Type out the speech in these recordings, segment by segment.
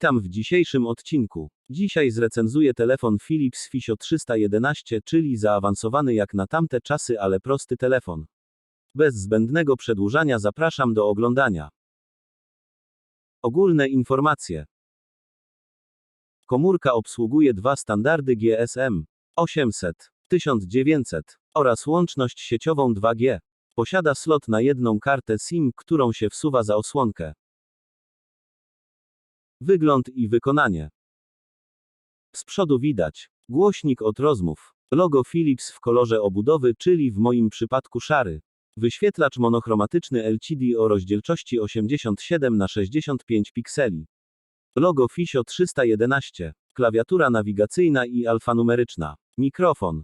Witam w dzisiejszym odcinku. Dzisiaj zrecenzuję telefon Philips Fisio 311, czyli zaawansowany jak na tamte czasy, ale prosty telefon. Bez zbędnego przedłużania zapraszam do oglądania. Ogólne informacje. Komórka obsługuje dwa standardy GSM 800, 1900 oraz łączność sieciową 2G. Posiada slot na jedną kartę SIM, którą się wsuwa za osłonkę. Wygląd i wykonanie. Z przodu widać głośnik od rozmów. Logo Philips w kolorze obudowy, czyli w moim przypadku szary. Wyświetlacz monochromatyczny LCD o rozdzielczości 87 na 65 pikseli. Logo Fisio 311. Klawiatura nawigacyjna i alfanumeryczna. Mikrofon.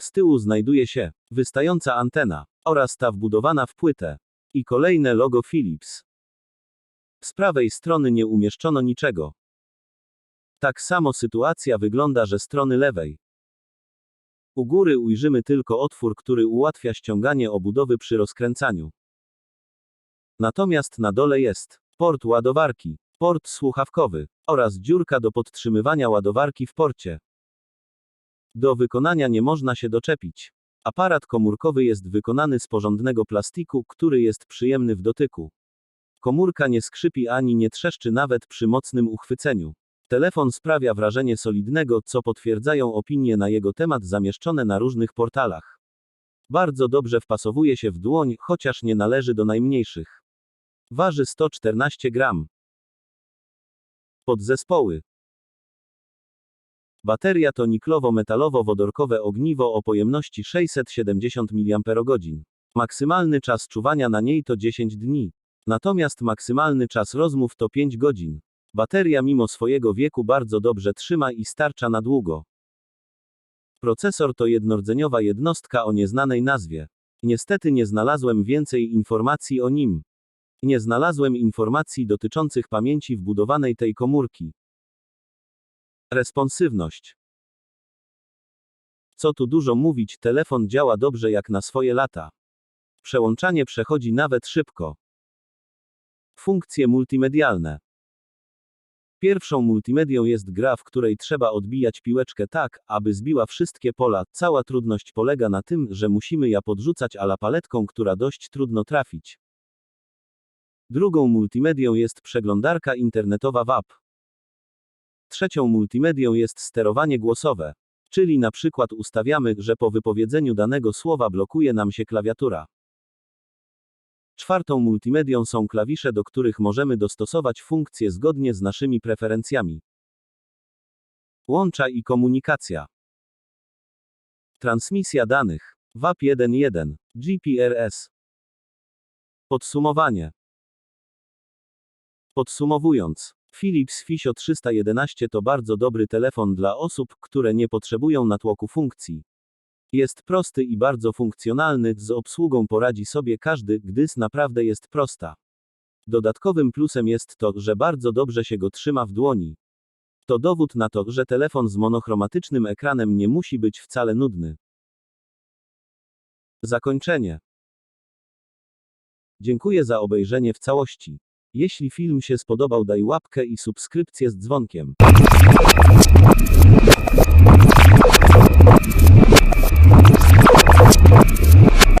Z tyłu znajduje się wystająca antena oraz ta wbudowana w płytę. I kolejne logo Philips. Z prawej strony nie umieszczono niczego. Tak samo sytuacja wygląda, że strony lewej. U góry ujrzymy tylko otwór, który ułatwia ściąganie obudowy przy rozkręcaniu. Natomiast na dole jest port ładowarki, port słuchawkowy oraz dziurka do podtrzymywania ładowarki w porcie. Do wykonania nie można się doczepić. Aparat komórkowy jest wykonany z porządnego plastiku, który jest przyjemny w dotyku. Komórka nie skrzypi ani nie trzeszczy nawet przy mocnym uchwyceniu. Telefon sprawia wrażenie solidnego, co potwierdzają opinie na jego temat zamieszczone na różnych portalach. Bardzo dobrze wpasowuje się w dłoń, chociaż nie należy do najmniejszych. Waży 114 gram. Podzespoły. Bateria to niklowo-metalowo-wodorkowe ogniwo o pojemności 670 mAh. Maksymalny czas czuwania na niej to 10 dni. Natomiast maksymalny czas rozmów to 5 godzin. Bateria mimo swojego wieku bardzo dobrze trzyma i starcza na długo. Procesor to jednordzeniowa jednostka o nieznanej nazwie. Niestety nie znalazłem więcej informacji o nim. Nie znalazłem informacji dotyczących pamięci wbudowanej tej komórki. Responsywność. Co tu dużo mówić, telefon działa dobrze jak na swoje lata. Przełączanie przechodzi nawet szybko. Funkcje multimedialne. Pierwszą multimedią jest gra, w której trzeba odbijać piłeczkę tak, aby zbiła wszystkie pola. Cała trudność polega na tym, że musimy ja podrzucać ala paletką, która dość trudno trafić. Drugą multimedią jest przeglądarka internetowa WAP. Trzecią multimedią jest sterowanie głosowe. Czyli na przykład ustawiamy, że po wypowiedzeniu danego słowa blokuje nam się klawiatura. Czwartą multimedią są klawisze, do których możemy dostosować funkcje zgodnie z naszymi preferencjami. Łącza i komunikacja. Transmisja danych. WAP 1.1. GPRS. Podsumowanie. Podsumowując, Philips Fisio 311 to bardzo dobry telefon dla osób, które nie potrzebują natłoku funkcji. Jest prosty i bardzo funkcjonalny, z obsługą poradzi sobie każdy, gdyż naprawdę jest prosta. Dodatkowym plusem jest to, że bardzo dobrze się go trzyma w dłoni. To dowód na to, że telefon z monochromatycznym ekranem nie musi być wcale nudny. Zakończenie. Dziękuję za obejrzenie w całości. Jeśli film się spodobał, daj łapkę i subskrypcję z dzwonkiem.